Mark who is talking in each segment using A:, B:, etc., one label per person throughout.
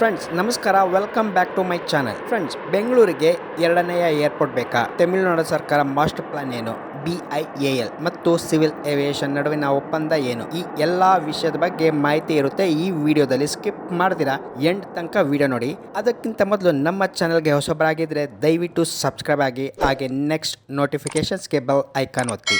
A: Friends ನಮಸ್ಕಾರ. Welcome back to my channel friends ಬೆಂಗಳೂರಿಗೆ ಎರಡನೆಯ ಏರ್ಪೋರ್ಟ್ ಬೇಕಾ? ತಮಿಳುನಾಡು ಸರ್ಕಾರ ಮಾಸ್ಟರ್ ಪ್ಲಾನ್ ಏನು? ಬಿ ಐ ಎ ಎಲ್ ಮತ್ತು ಸಿವಿಲ್ ಏವಿಯೇಷನ್ ನಡುವಿನ ಒಪ್ಪಂದ ಏನು? ಈ ಎಲ್ಲಾ ವಿಷಯದ ಬಗ್ಗೆ ಮಾಹಿತಿ ಇರುತ್ತೆ. ಈ ವಿಡಿಯೋದಲ್ಲಿ ಸ್ಕಿಪ್ ಮಾಡಿದಿರಾ ಎಂಡ್ ತನಕ ವಿಡಿಯೋ ನೋಡಿ. ಅದಕ್ಕಿಂತ ಮೊದಲು ನಮ್ಮ ಚಾನಲ್ಗೆ ಹೊಸಬರಾಗಿದ್ದರೆ ದಯವಿಟ್ಟು ಸಬ್ಸ್ಕ್ರೈಬ್ ಆಗಿ, ಹಾಗೆ ನೆಕ್ಸ್ಟ್ ನೋಟಿಫಿಕೇಶನ್ಸ್ಗೆ ಬೆಲ್ ಐಕಾನ್ ಒತ್ತಿ.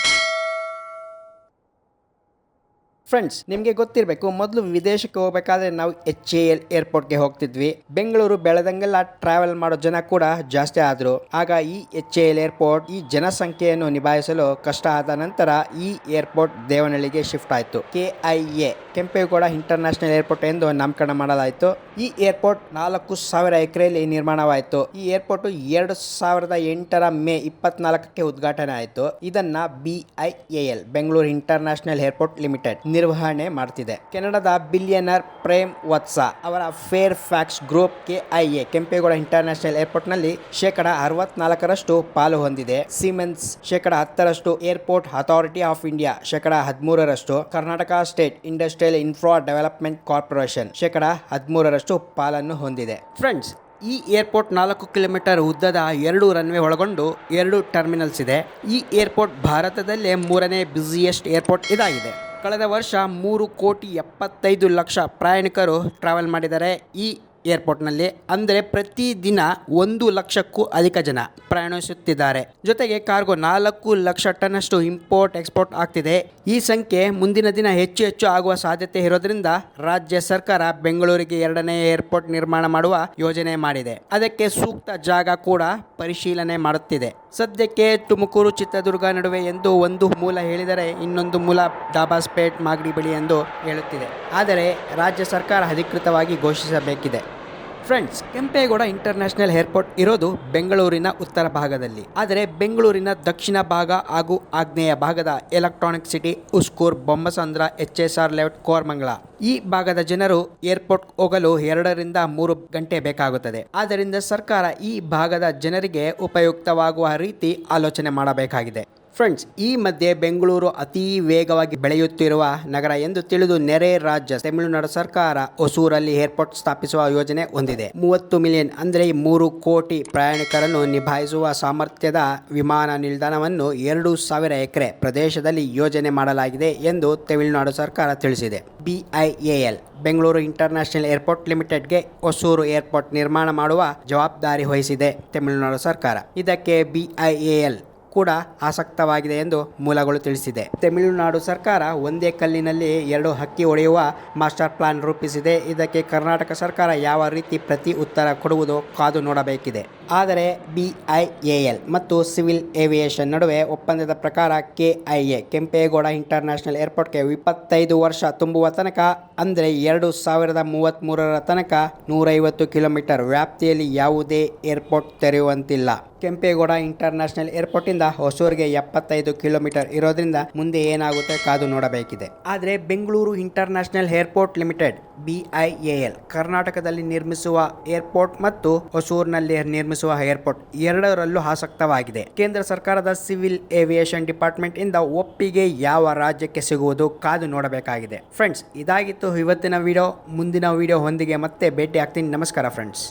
A: ಫ್ರೆಂಡ್ಸ್ ನಿಮಗೆ ಗೊತ್ತಿರಬೇಕು, ಮೊದಲು ವಿದೇಶಕ್ಕೆ ಹೋಗಬೇಕಾದ್ರೆ ನಾವು ಎಚ್ ಎ ಎಲ್ ಏರ್ಪೋರ್ಟ್ಗೆ ಹೋಗ್ತಿದ್ವಿ. ಬೆಂಗಳೂರು ಬೆಳೆದಂಗೆಲ್ಲ ಟ್ರಾವೆಲ್ ಮಾಡೋ ಜನ ಕೂಡ ಜಾಸ್ತಿ ಆದರು. ಆಗ ಈ ಎಚ್ ಎ ಎಲ್ ಏರ್ಪೋರ್ಟ್ ಈ ಜನಸಂಖ್ಯೆಯನ್ನು ನಿಭಾಯಿಸಲು ಕಷ್ಟ ಆದ ನಂತರ ಈ ಏರ್ಪೋರ್ಟ್ ದೇವನಹಳ್ಳಿಗೆ ಶಿಫ್ಟ್ ಆಯಿತು. K I A Kempegowda international airport ಎಂದು ನಾಮಕರಣ ಮಾಡಲಾಯಿತು. ಈ ಏರ್ಪೋರ್ಟ್ ನಾಲ್ಕು ಸಾವಿರ ಎಕರೆಯಲ್ಲಿ ನಿರ್ಮಾಣವಾಯಿತು. ಈ ಏರ್ಪೋರ್ಟ್ ಎರಡು ಸಾವಿರದ ಎಂಟರ ಮೇ ಇಪ್ಪತ್ನಾಲ್ಕಕ್ಕೆ ಉದ್ಘಾಟನೆ ಆಯಿತು. ಇದನ್ನ B I A L Bengaluru international airport limited ನಿರ್ವಹಣೆ ಮಾಡ್ತಿದೆ. ಕೆನಡಾದ ಬಿಲಿಯನರ್ ಪ್ರೇಮ್ ವತ್ಸ ಅವರ Fairfax group K I A Kempegowda international ಏರ್ಪೋರ್ಟ್ನಲ್ಲಿ ಶೇಕಡ ಅರವತ್ನಾಲ್ಕರಷ್ಟು ಪಾಲು ಹೊಂದಿದೆ. ಸಿಮೆನ್ಸ್ ಶೇಕಡ ಹತ್ತರಷ್ಟು, ಏರ್ಪೋರ್ಟ್ ಅಥಾರಿಟಿ ಆಫ್ ಇಂಡಿಯಾ ಶೇಕಡ ಹದಿಮೂರರಷ್ಟು, Karnataka state industrial infra development corporation ಶೇಕಡ ಹದಿಮೂರರಷ್ಟು ಪಾಲನ್ನು ಹೊಂದಿದೆ. ಫ್ರೆಂಡ್ಸ್, ಈ ಏರ್ಪೋರ್ಟ್ ನಾಲ್ಕು ಕಿಲೋಮೀಟರ್ ಉದ್ದದ ಎರಡು ರನ್ವೇ ಒಳಗೊಂಡು ಎರಡು ಟರ್ಮಿನಲ್ಸ್ ಇದೆ. ಈ ಏರ್ಪೋರ್ಟ್ ಭಾರತದಲ್ಲೇ ಮೂರನೇ ಬ್ಯುಸಿಯೆಸ್ಟ್ ಏರ್ಪೋರ್ಟ್ ಇದಾಗಿದೆ. ಕಳೆದ ವರ್ಷ ಮೂರು ಕೋಟಿ ಎಪ್ಪತ್ತೈದು ಲಕ್ಷ ಪ್ರಯಾಣಿಕರು ಟ್ರಾವೆಲ್ ಮಾಡಿದ್ದಾರೆ ಈ ಏರ್ಪೋರ್ಟ್ನಲ್ಲಿ ಅಂದರೆ ಪ್ರತಿದಿನ ಒಂದು ಲಕ್ಷಕ್ಕೂ ಅಧಿಕ ಜನ ಪ್ರಯಾಣಿಸುತ್ತಿದ್ದಾರೆ. ಜೊತೆಗೆ ಕಾರ್ಗೋ ನಾಲ್ಕು ಲಕ್ಷ ಟನ್ನಷ್ಟು ಇಂಪೋರ್ಟ್ ಎಕ್ಸ್ಪೋರ್ಟ್ ಆಗ್ತಿದೆ. ಈ ಸಂಖ್ಯೆ ಮುಂದಿನ ದಿನ ಹೆಚ್ಚು ಹೆಚ್ಚು ಆಗುವ ಸಾಧ್ಯತೆ ಇರೋದ್ರಿಂದ ರಾಜ್ಯ ಸರ್ಕಾರ ಬೆಂಗಳೂರಿಗೆ ಎರಡನೇ ಏರ್ಪೋರ್ಟ್ ನಿರ್ಮಾಣ ಮಾಡುವ ಯೋಜನೆ ಮಾಡಿದೆ. ಅದಕ್ಕೆ ಸೂಕ್ತ ಜಾಗ ಕೂಡ ಪರಿಶೀಲನೆ ಮಾಡುತ್ತಿದೆ. ಸದ್ಯಕ್ಕೆ ತುಮಕೂರು ಚಿತ್ರದುರ್ಗ ನಡುವೆ ಎಂದು ಒಂದು ಮೂಲ ಹೇಳಿದರೆ ಇನ್ನೊಂದು ಮೂಲ ದಾಬಾಸ್ಪೇಟ್ ಮಾಗಡಿ ಬಳಿ ಎಂದು ಹೇಳುತ್ತಿದೆ. ಆದರೆ ರಾಜ್ಯ ಸರ್ಕಾರ ಅಧಿಕೃತವಾಗಿ ಘೋಷಿಸಬೇಕಿದೆ. ಫ್ರೆಂಡ್ಸ್ ಕೆಂಪೇಗೌಡ ಇಂಟರ್ನ್ಯಾಷನಲ್ ಏರ್ಪೋರ್ಟ್ ಇರೋದು ಬೆಂಗಳೂರಿನ ಉತ್ತರ ಭಾಗದಲ್ಲಿ. ಆದರೆ ಬೆಂಗಳೂರಿನ ದಕ್ಷಿಣ ಭಾಗ ಹಾಗೂ ಆಗ್ನೇಯ ಭಾಗದ electronic city Uskur Bommasandra H S R left Koramangala ಈ ಭಾಗದ ಜನರು ಏರ್ಪೋರ್ಟ್ ಹೋಗಲು ಎರಡರಿಂದ ಮೂರು ಗಂಟೆ ಬೇಕಾಗುತ್ತದೆ. ಆದ್ದರಿಂದ ಸರ್ಕಾರ ಈ ಭಾಗದ ಜನರಿಗೆ ಉಪಯುಕ್ತವಾಗುವ ರೀತಿ ಆಲೋಚನೆ ಮಾಡಬೇಕಾಗಿದೆ. ಫ್ರೆಂಡ್ಸ್ ಈ ಮಧ್ಯೆ ಬೆಂಗಳೂರು ಅತಿ ವೇಗವಾಗಿ ಬೆಳೆಯುತ್ತಿರುವ ನಗರ ಎಂದು ತಿಳಿದು ನೆರೆ ರಾಜ್ಯ ತಮಿಳುನಾಡು ಸರ್ಕಾರ ಹೊಸೂರಲ್ಲಿ ಏರ್ಪೋರ್ಟ್ ಸ್ಥಾಪಿಸುವ ಯೋಜನೆ ಹೊಂದಿದೆ. ಮೂವತ್ತು ಮಿಲಿಯನ್ ಅಂದರೆ ಮೂರು ಕೋಟಿ ಪ್ರಯಾಣಿಕರನ್ನು ನಿಭಾಯಿಸುವ ಸಾಮರ್ಥ್ಯದ ವಿಮಾನ ನಿಲ್ದಾಣವನ್ನು ಎರಡು ಸಾವಿರ ಎಕರೆ ಪ್ರದೇಶದಲ್ಲಿ ಯೋಜನೆ ಮಾಡಲಾಗಿದೆ ಎಂದು ತಮಿಳುನಾಡು ಸರ್ಕಾರ ತಿಳಿಸಿದೆ. B I A L Bengaluru international airport ಲಿಮಿಟೆಡ್ಗೆ Hosur airport ನಿರ್ಮಾಣ ಮಾಡುವ ಜವಾಬ್ದಾರಿ ವಹಿಸಿದೆ ತಮಿಳುನಾಡು ಸರ್ಕಾರ. ಇದಕ್ಕೆ ಬಿಐಎಎಲ್ ಕೂಡ ಆಸಕ್ತವಾಗಿದೆ ಎಂದು ಮೂಲಗಳು ತಿಳಿಸಿದೆ. ತಮಿಳುನಾಡು ಸರ್ಕಾರ ಒಂದೇ ಕಲ್ಲಿನಲ್ಲಿ ಎರಡು ಹಕ್ಕಿ ಒಡೆಯುವ ಮಾಸ್ಟರ್ ಪ್ಲಾನ್ ರೂಪಿಸಿದೆ. ಇದಕ್ಕೆ ಕರ್ನಾಟಕ ಸರ್ಕಾರ ಯಾವ ರೀತಿ ಪ್ರತಿ ಉತ್ತರ ಕೊಡುವುದು ಕಾದು ನೋಡಬೇಕಿದೆ. ಆದರೆ ಬಿಐಎಎಲ್ ಮತ್ತು ಸಿವಿಲ್ ಏವಿಯೇಷನ್ ನಡುವೆ ಒಪ್ಪಂದದ ಪ್ರಕಾರ ಕೆಐಎ ಕೆಂಪೇಗೌಡ ಇಂಟರ್ನ್ಯಾಷನಲ್ ಏರ್ಪೋರ್ಟ್ಗೆ ಇಪ್ಪತ್ತೈದು ವರ್ಷ ತುಂಬುವ ತನಕ, ಅಂದರೆ ಎರಡು ಸಾವಿರದ ಮೂವತ್ತ್ಮೂರರ ತನಕ ನೂರೈವತ್ತು ಕಿಲೋಮೀಟರ್ ವ್ಯಾಪ್ತಿಯಲ್ಲಿ ಯಾವುದೇ ಏರ್ಪೋರ್ಟ್ ತೆರೆಯುವಂತಿಲ್ಲ. ಕೆಂಪೇಗೌಡ ಇಂಟರ್ನ್ಯಾಷನಲ್ ಏರ್ಪೋರ್ಟಿಂದ ಹೊಸೂರಿಗೆ ಎಪ್ಪತ್ತೈದು ಕಿಲೋಮೀಟರ್ ಇರೋದ್ರಿಂದ ಮುಂದೆ ಏನಾಗುತ್ತೆ ಕಾದು ನೋಡಬೇಕಿದೆ. ಆದರೆ Bengaluru international airport limited, B I A L, ಕರ್ನಾಟಕದಲ್ಲಿ ನಿರ್ಮಿಸುವ ಏರ್ಪೋರ್ಟ್ ಮತ್ತು ಹೊಸೂರಿನಲ್ಲಿ ನಿರ್ಮಿಸುವ ಏರ್ಪೋರ್ಟ್ ಎರಡರಲ್ಲೂ ಆಸಕ್ತವಾಗಿದೆ. ಕೇಂದ್ರ ಸರ್ಕಾರದ ಸಿವಿಲ್ ಏವಿಯೇಷನ್ ಡಿಪಾರ್ಟ್ಮೆಂಟ್ ಇಂದ ಒಪ್ಪಿಗೆ ಯಾವ ರಾಜ್ಯಕ್ಕೆ ಸಿಗುವುದು ಕಾದು ನೋಡಬೇಕಾಗಿದೆ. ಫ್ರೆಂಡ್ಸ್, ಇದಾಗಿತ್ತು ಇವತ್ತಿನ ವಿಡಿಯೋ. ಮುಂದಿನ ವಿಡಿಯೋ ಹೊಂದಿಗೆ ಮತ್ತೆ ಭೇಟಿ ಆಗ್ತೀನಿ ನಮಸ್ಕಾರ, ಫ್ರೆಂಡ್ಸ್.